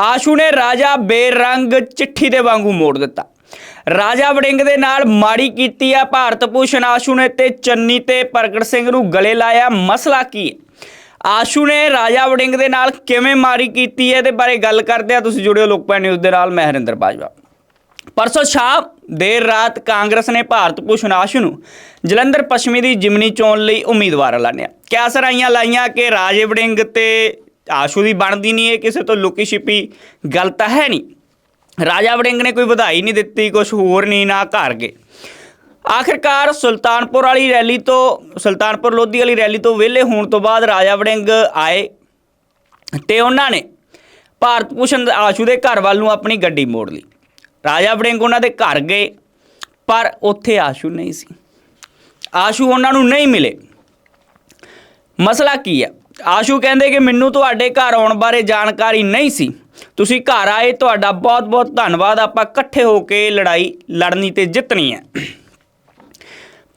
ਆਸ਼ੂ ਨੇ ਰਾਜਾ ਬੇਰੰਗ ਚਿੱਠੀ ਦੇ ਵਾਂਗੂ ਮੋੜ ਦਿੱਤਾ। ਰਾਜਾ ਵੜਿੰਗ ਦੇ ਨਾਲ ਮਾੜੀ ਕੀਤੀ ਆ ਭਾਰਤ ਭੂਸ਼ਣ, ਆਸ਼ੂ ਨੇ ਤੇ ਚੰਨੀ ਤੇ ਪ੍ਰਗਟ ਸਿੰਘ ਨੂੰ ਗਲੇ ਲਾਇਆ। ਮਸਲਾ ਕੀ ਹੈ? ਆਸ਼ੂ ਨੇ ਰਾਜਾ ਵੜਿੰਗ ਦੇ ਨਾਲ ਕਿਵੇਂ ਮਾਰੀ ਕੀਤੀ ਹੈ ਇਹਦੇ ਬਾਰੇ ਗੱਲ ਕਰਦੇ ਆ। ਤੁਸੀਂ ਜੁੜਿਓ ਲੋਕਪਾਲ ਨਿਊਜ਼ ਦੇ ਨਾਲ, ਮੈਂ ਹਰਿੰਦਰ ਬਾਜਵਾ। ਪਰਸੋਂ ਸ਼ਾਮ ਦੇਰ ਰਾਤ ਕਾਂਗਰਸ ਨੇ ਭਾਰਤ ਭੂਸ਼ਣ, ਆਸ਼ੂ ਨੂੰ ਜਲੰਧਰ ਪੱਛਮੀ ਦੀ ਜਿਮਨੀ ਚੋਣ ਲਈ ਉਮੀਦਵਾਰ ਐਲਾਨਿਆ। ਕਿਆ ਸਰਾਈਆਂ ਲਾਈਆਂ ਕਿ ਰਾਜੇ ਵੜਿੰਗ ਤੇ ਆਸ਼ੂ ਦੀ ਬਣਦੀ ਨਹੀਂ ਇਹ ਕਿਸੇ ਤੋਂ ਲੁਕੀ ਛਿਪੀ ਗੱਲ ਤਾਂ ਹੈ ਨਹੀਂ। ਰਾਜਾ ਵੜਿੰਗ ਨੇ ਕੋਈ ਵਧਾਈ ਨਹੀਂ ਦਿੱਤੀ ਕੁਝ ਹੋਰ ਨਹੀਂ, ਨਾ ਘਰ ਗਏ। ਆਖਿਰਕਾਰ ਸੁਲਤਾਨਪੁਰ ਵਾਲੀ ਰੈਲੀ ਤੋਂ, ਸੁਲਤਾਨਪੁਰ ਲੋਧੀ ਵਾਲੀ ਰੈਲੀ ਤੋਂ ਵਿਹਲੇ ਹੋਣ ਤੋਂ ਬਾਅਦ ਰਾਜਾ ਵੜਿੰਗ ਆਏ ਤੇ ਉਹਨਾਂ ਨੇ ਭਾਰਤ ਭੂਸ਼ਣ ਆਸ਼ੂ ਦੇ ਘਰ ਵੱਲ ਨੂੰ ਆਪਣੀ ਗੱਡੀ ਮੋੜ ਲਈ। ਰਾਜਾ ਵੜਿੰਗ ਉਹਨਾਂ ਦੇ ਘਰ ਗਏ, ਪਰ ਉੱਥੇ ਆਸ਼ੂ ਨਹੀਂ ਸੀ। ਆਸ਼ੂ ਉਹਨਾਂ ਨੂੰ ਨਹੀਂ ਮਿਲੇ। ਮਸਲਾ ਕੀ ਹੈ? ਆਸ਼ੂ ਕਹਿੰਦੇ ਕਿ ਮੈਨੂੰ ਤੁਹਾਡੇ ਘਰ ਆਉਣ ਬਾਰੇ ਜਾਣਕਾਰੀ ਨਹੀਂ ਸੀ। ਤੁਸੀਂ ਘਰ ਆਏ, ਤੁਹਾਡਾ ਬਹੁਤ-ਬਹੁਤ ਧੰਨਵਾਦ। ਆਪਾਂ ਇਕੱਠੇ ਹੋ ਕੇ ਲੜਾਈ ਲੜਨੀ ਤੇ ਜਿੱਤਣੀ ਹੈ।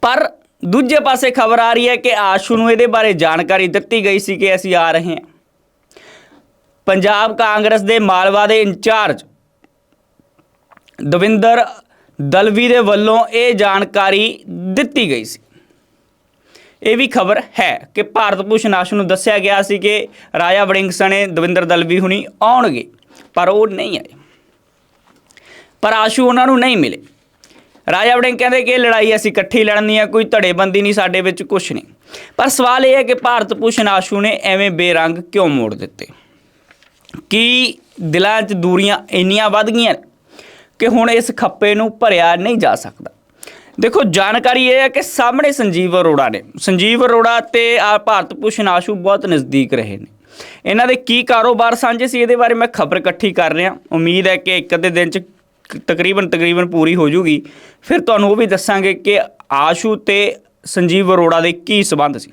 ਪਰ ਦੂਜੇ ਪਾਸੇ ਖਬਰ ਆ ਰਹੀ ਹੈ ਕਿ ਆਸ਼ੂ ਨੂੰ ਇਹਦੇ ਬਾਰੇ ਜਾਣਕਾਰੀ ਦਿੱਤੀ ਗਈ ਸੀ ਕਿ ਅਸੀਂ ਆ ਰਹੇ ਹਾਂ। ਪੰਜਾਬ ਕਾਂਗਰਸ ਦੇ ਮਾਲਵਾ ਦੇ ਇੰਚਾਰਜ ਦਵਿੰਦਰ ਦਲਵੀ ਦੇ ਵੱਲੋਂ ਇਹ ਜਾਣਕਾਰੀ ਦਿੱਤੀ ਗਈ ਸੀ। ਇਹ ਵੀ ਖਬਰ ਹੈ ਕਿ ਭਾਰਤ ਭੂਸ਼ਣ ਆਸ਼ੂ ਨੂੰ ਦੱਸਿਆ ਗਿਆ ਸੀ ਕਿ ਰਾਜਾ ਵੜਿੰਗ ਸਣੇ ਦਵਿੰਦਰ ਦਲਵੀ ਹੁਣੀ ਆਉਣਗੇ, ਪਰ ਉਹ ਨਹੀਂ ਆਏ। ਪਰ ਆਸ਼ੂ ਉਹਨਾਂ ਨੂੰ ਨਹੀਂ ਮਿਲੇ। ਰਾਜਾ ਵੜਿੰਗ ਕਹਿੰਦੇ ਕਿ ਲੜਾਈ ਅਸੀਂ ਇਕੱਠੀ ਲੜਨੀ ਹੈ ਕੋਈ ਧੜੇਬੰਦੀ ਨਹੀਂ ਸਾਡੇ ਵਿੱਚ ਕੁਝ ਨਹੀਂ। ਪਰ ਸਵਾਲ ਇਹ ਹੈ ਕਿ ਭਾਰਤ ਭੂਸ਼ਣ ਆਸ਼ੂ ਨੇ ਐਵੇਂ ਬੇਰੰਗ ਕਿਉਂ ਮੋੜ ਦਿੱਤੇ? ਕੀ ਦਿਲਾਂ 'ਚ ਦੂਰੀਆਂ ਇੰਨੀਆਂ ਵੱਧ ਗਈਆਂ ਕਿ ਹੁਣ ਇਸ ਖੱਪੇ ਨੂੰ ਭਰਿਆ ਨਹੀਂ ਜਾ ਸਕਦਾ? ਦੇਖੋ, ਜਾਣਕਾਰੀ ਇਹ ਹੈ ਕਿ ਸਾਹਮਣੇ ਸੰਜੀਵ ਅਰੋੜਾ ਨੇ। ਸੰਜੀਵ ਅਰੋੜਾ ਤੇ ਆ ਭਾਰਤ ਭੂਸ਼ਣ ਆਸ਼ੂ ਬਹੁਤ ਨਜ਼ਦੀਕ ਰਹੇ ਨੇ। ਇਹਨਾਂ ਦੇ ਕੀ ਕਾਰੋਬਾਰ ਸਾਂਝੇ ਸੀ, ਇਹਦੇ ਬਾਰੇ ਮੈਂ ਖਬਰ ਇਕੱਠੀ ਕਰ ਰਿਹਾ। ਉਮੀਦ ਹੈ ਕਿ ਇੱਕ ਅੱਧੇ ਦਿਨ ਚ ਤਕਰੀਬਨ ਤਕਰੀਬਨ ਪੂਰੀ ਹੋ ਜੂਗੀ। ਫਿਰ ਤੁਹਾਨੂੰ ਉਹ ਵੀ ਦੱਸਾਂਗੇ ਕਿ ਆਸ਼ੂ ਤੇ ਸੰਜੀਵ ਅਰੋੜਾ ਦੇ ਕੀ ਸਬੰਧ ਸੀ।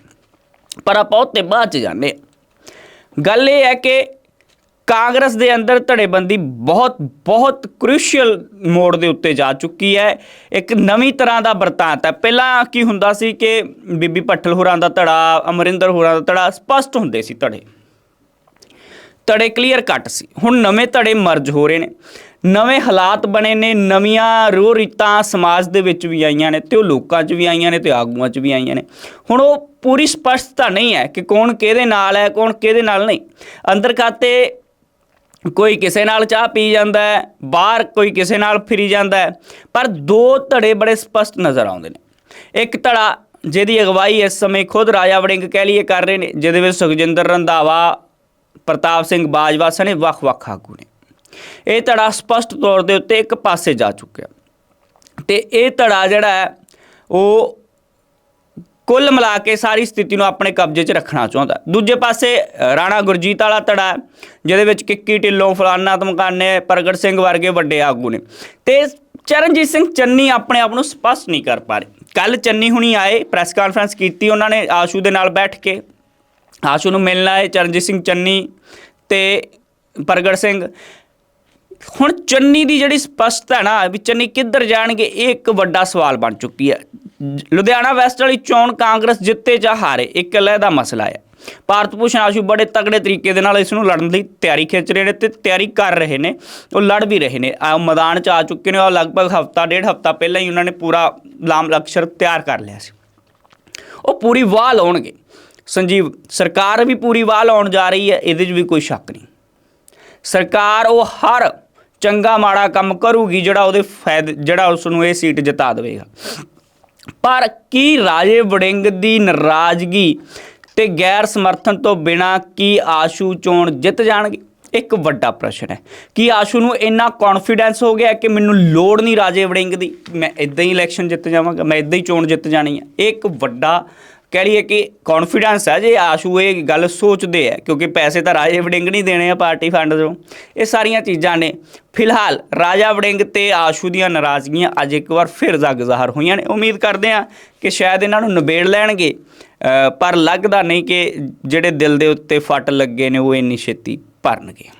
ਪਰ ਆਪਾਂ ਉਹ ਤੇ ਬਾਅਦ ਚ ਜਾਣਦੇ ਹਾਂ। ਗੱਲ ਇਹ ਹੈ ਕਿ ਕਾਂਗਰਸ ਦੇ ਅੰਦਰ ਧੜੇਬੰਦੀ ਬਹੁਤ ਬਹੁਤ ਕ੍ਰੂਸ਼ੀਅਲ ਮੋੜ ਦੇ ਉੱਤੇ ਜਾ ਚੁੱਕੀ ਹੈ। ਇੱਕ ਨਵੀਂ ਤਰ੍ਹਾਂ ਦਾ ਵਰਤਾਂਤ ਹੈ। ਪਹਿਲਾਂ ਕੀ ਹੁੰਦਾ ਸੀ ਕਿ ਬੀਬੀ ਭੱਠਲ ਹੋਰਾਂ ਦਾ ਧੜਾ, ਅਮਰਿੰਦਰ ਹੋਰਾਂ ਦਾ ਧੜਾ ਸਪਸ਼ਟ ਹੁੰਦੇ ਸੀ ਧੜੇ। ਧੜੇ ਕਲੀਅਰ ਕੱਟ ਸੀ। ਹੁਣ ਨਵੇਂ ਧੜੇ ਮਰਜ ਹੋ ਰਹੇ ਨੇ। ਨਵੇਂ ਹਾਲਾਤ ਬਣੇ ਨੇ। ਨਵੀਆਂ ਰੋਹ ਰੀਤਾਂ ਸਮਾਜ ਦੇ ਵਿੱਚ ਵੀ ਆਈਆਂ ਨੇ ਤੇ ਉਹ ਲੋਕਾਂ 'ਚ ਵੀ ਆਈਆਂ ਨੇ ਤੇ ਆਗੂਆਂ 'ਚ ਵੀ ਆਈਆਂ ਨੇ। ਹੁਣ ਉਹ ਪੂਰੀ ਸਪਸ਼ਟਤਾ ਨਹੀਂ ਹੈ ਕਿ ਕੌਣ ਕਿਹਦੇ ਨਾਲ ਹੈ, ਕੌਣ ਕਿਹਦੇ ਨਾਲ ਨਹੀਂ। ਅੰਦਰ ਖਾਤੇ ਕੋਈ ਕਿਸੇ ਨਾਲ ਚਾਹ ਪੀ ਜਾਂਦਾ ਹੈ, ਬਾਹਰ ਕੋਈ ਕਿਸੇ ਨਾਲ ਫਿਰੀ ਜਾਂਦਾ ਹੈ, ਪਰ ਦੋ ਧੜੇ ਬੜੇ ਸਪਸ਼ਟ ਨਜ਼ਰ ਆਉਂਦੇ ਨੇ। ਇੱਕ ਧੜਾ ਜਿਹਦੀ ਅਗਵਾਈ ਇਸ ਸਮੇਂ ਖੁਦ ਰਾਜਾ ਵੜਿੰਗ ਕਹਿ ਲਈਏ ਕਰ ਰਹੇ ਨੇ, ਜਿਹਦੇ ਵਿੱਚ ਸੁਖਜਿੰਦਰ ਰੰਧਾਵਾ, ਪ੍ਰਤਾਪ ਸਿੰਘ ਬਾਜਵਾ ਸਣੇ ਵੱਖ-ਵੱਖ ਆਗੂ ਨੇ। ਇਹ ਧੜਾ ਸਪਸ਼ਟ ਤੌਰ ਦੇ ਉੱਤੇ ਇੱਕ ਪਾਸੇ ਜਾ ਚੁੱਕਿਆ। ਤੇ ਇਹ ਧੜਾ ਜਿਹੜਾ ਹੈ, ਉਹ ਕੁੱਲ ਮਿਲਾ ਕੇ ਸਾਰੀ ਸਥਿਤੀ ਨੂੰ ਆਪਣੇ ਕਬਜ਼ੇ 'ਚ ਰੱਖਣਾ ਚਾਹੁੰਦਾ। ਦੂਜੇ ਪਾਸੇ ਰਾਣਾ ਗੁਰਜੀਤ ਵਾਲਾ ਧੜਾ, ਜਿਹਦੇ ਵਿੱਚ ਕਿੱਕੀ, ਢਿੱਲੋਂ, ਫਲਾਨਾ, ਧਮਕਾਨੇ, ਪ੍ਰਗਟ ਸਿੰਘ ਵਰਗੇ ਵੱਡੇ ਆਗੂ ਨੇ। ਤੇ ਚਰਨਜੀਤ ਸਿੰਘ ਚੰਨੀ ਆਪਣੇ ਆਪ ਨੂੰ ਸਪਸ਼ਟ ਨਹੀਂ ਕਰ ਪਾ ਰਹੇ। ਕੱਲ ਚੰਨੀ ਹੁਣੀ ਆਏ, ਪ੍ਰੈਸ ਕਾਨਫਰੰਸ ਕੀਤੀ ਉਹਨਾਂ ਨੇ ਆਸ਼ੂ ਦੇ ਨਾਲ ਬੈਠ ਕੇ। ਆਸ਼ੂ ਨੂੰ ਮਿਲਣਾ ਹੈ ਚਰਨਜੀਤ ਸਿੰਘ ਚੰਨੀ ਤੇ ਪ੍ਰਗਟ ਸਿੰਘ। ਹੁਣ ਚੰਨੀ ਦੀ ਜਿਹੜੀ ਸਪਸ਼ਟਤਾ ਹੈ ਨਾ ਵੀ ਚੰਨੀ ਕਿੱਧਰ ਜਾਣਗੇ, ਇਹ ਇੱਕ ਵੱਡਾ ਸਵਾਲ ਬਣ ਚੁੱਕੀ ਹੈ। ਲੁਧਿਆਣਾ ਵੈਸਟ ਵਾਲੀ ਚੋਣ ਕਾਂਗਰਸ ਜਿੱਤੇ ਜਾਂ ਹਾਰੇ ਇੱਕ ਅਲੱਗਾ ਮਸਲਾ ਹੈ। ਭਾਰਤ ਭੂਸ਼ਣ ਆਸ਼ੂ ਬੜੇ ਤਗੜੇ ਤਰੀਕੇ ਦੇ ਨਾਲ ਇਸ ਨੂੰ ਲੜਨ ਲਈ ਤਿਆਰੀ ਖਿੱਚ ਰਹੇ ਨੇ ਤੇ ਤਿਆਰੀ ਕਰ ਰਹੇ ਨੇ, ਉਹ ਲੜ ਵੀ ਰਹੇ ਨੇ। ਆ ਮੈਦਾਨ 'ਚ ਆ ਚੁੱਕੇ ਨੇ, ਉਹ ਲਗਭਗ ਹਫਤਾ, ਡੇਢ ਹਫਤਾ ਪਹਿਲਾਂ ਹੀ ਉਹਨਾਂ ਨੇ ਪੂਰਾ ਲਾਮ ਲਕਸ਼ਰ ਤਿਆਰ ਕਰ ਲਿਆ ਸੀ। ਉਹ ਪੂਰੀ ਵਾਹ ਲਾਉਣਗੇ। ਸੰਜੀਵ, ਸਰਕਾਰ ਵੀ ਪੂਰੀ ਵਾਹ ਲਾਉਣ ਜਾ ਰਹੀ ਹੈ, ਇਹਦੇ 'ਚ ਵੀ ਕੋਈ ਸ਼ੱਕ ਨਹੀਂ। ਸਰਕਾਰ ਉਹ ਹਰ ਚੰਗਾ ਮਾੜਾ ਕੰਮ ਕਰੂਗੀ ਜਿਹੜਾ ਉਹਦੇ ਫਾਇਦੇ, ਜਿਹੜਾ ਉਸ ਨੂੰ ਇਹ ਸੀਟ ਜਿਤਾ ਦੇਵੇਗਾ। ਪਰ ਕੀ ਰਾਜੇ ਵੜਿੰਗ ਦੀ ਨਾਰਾਜ਼ਗੀ ਤੇ ਗੈਰ ਸਮਰਥਨ ਤੋਂ ਬਿਨਾ ਕੀ ਆਸ਼ੂ ਚੋਣ ਜਿੱਤ ਜਾਣਗੇ? ਇੱਕ ਵੱਡਾ ਪ੍ਰਸ਼ਨ ਹੈ। ਕੀ ਆਸ਼ੂ ਨੂੰ ਇੰਨਾ ਕੌਨਫੀਡੈਂਸ ਹੋ ਗਿਆ ਕਿ ਮੈਨੂੰ ਲੋੜ ਨਹੀਂ ਰਾਜੇ ਵੜਿੰਗ ਦੀ? ਮੈਂ ਇਦਾਂ ਹੀ ਇਲੈਕਸ਼ਨ ਜਿੱਤ ਜਾਵਾਂਗਾ, ਮੈਂ ਇਦਾਂ ਹੀ ਚੋਣ ਜਿੱਤ ਜਾਣੀ ਹੈ। ਇਹ ਇੱਕ ਵੱਡਾ ਕਹਿ ਲਈਏ ਕਿ ਕੌਨਫੀਡੈਂਸ ਹੈ ਜੇ ਆਸ਼ੂ ਇਹ ਗੱਲ ਸੋਚਦੇ ਆ, ਕਿਉਂਕਿ ਪੈਸੇ ਤਾਂ ਰਾਜੇ ਵੜਿੰਗ ਨਹੀਂ ਦੇਣੇ ਆ ਪਾਰਟੀ ਫੰਡ ਤੋਂ। ਇਹ ਸਾਰੀਆਂ ਚੀਜ਼ਾਂ ਨੇ। ਫਿਲਹਾਲ ਰਾਜਾ ਵੜਿੰਗ ਤੇ ਆਸ਼ੂ ਦੀਆਂ ਨਾਰਾਜ਼ਗੀਆਂ ਅੱਜ ਇੱਕ ਵਾਰ ਫਿਰ ਜਗ ਜ਼ਾਹਰ ਹੋਈਆਂ ਨੇ। ਉਮੀਦ ਕਰਦੇ ਆ ਕਿ ਸ਼ਾਇਦ ਇਹਨਾਂ ਨੂੰ ਨਿਬੇੜ ਲੈਣਗੇ। ਪਰ ਲੱਗਦਾ ਨਹੀਂ ਕਿ ਜਿਹੜੇ ਦਿਲ ਦੇ ਉੱਤੇ ਫੱਟ ਲੱਗੇ ਨੇ, ਉਹ ਇੰਨੀ ਛੇਤੀ ਭਰਨਗੇ।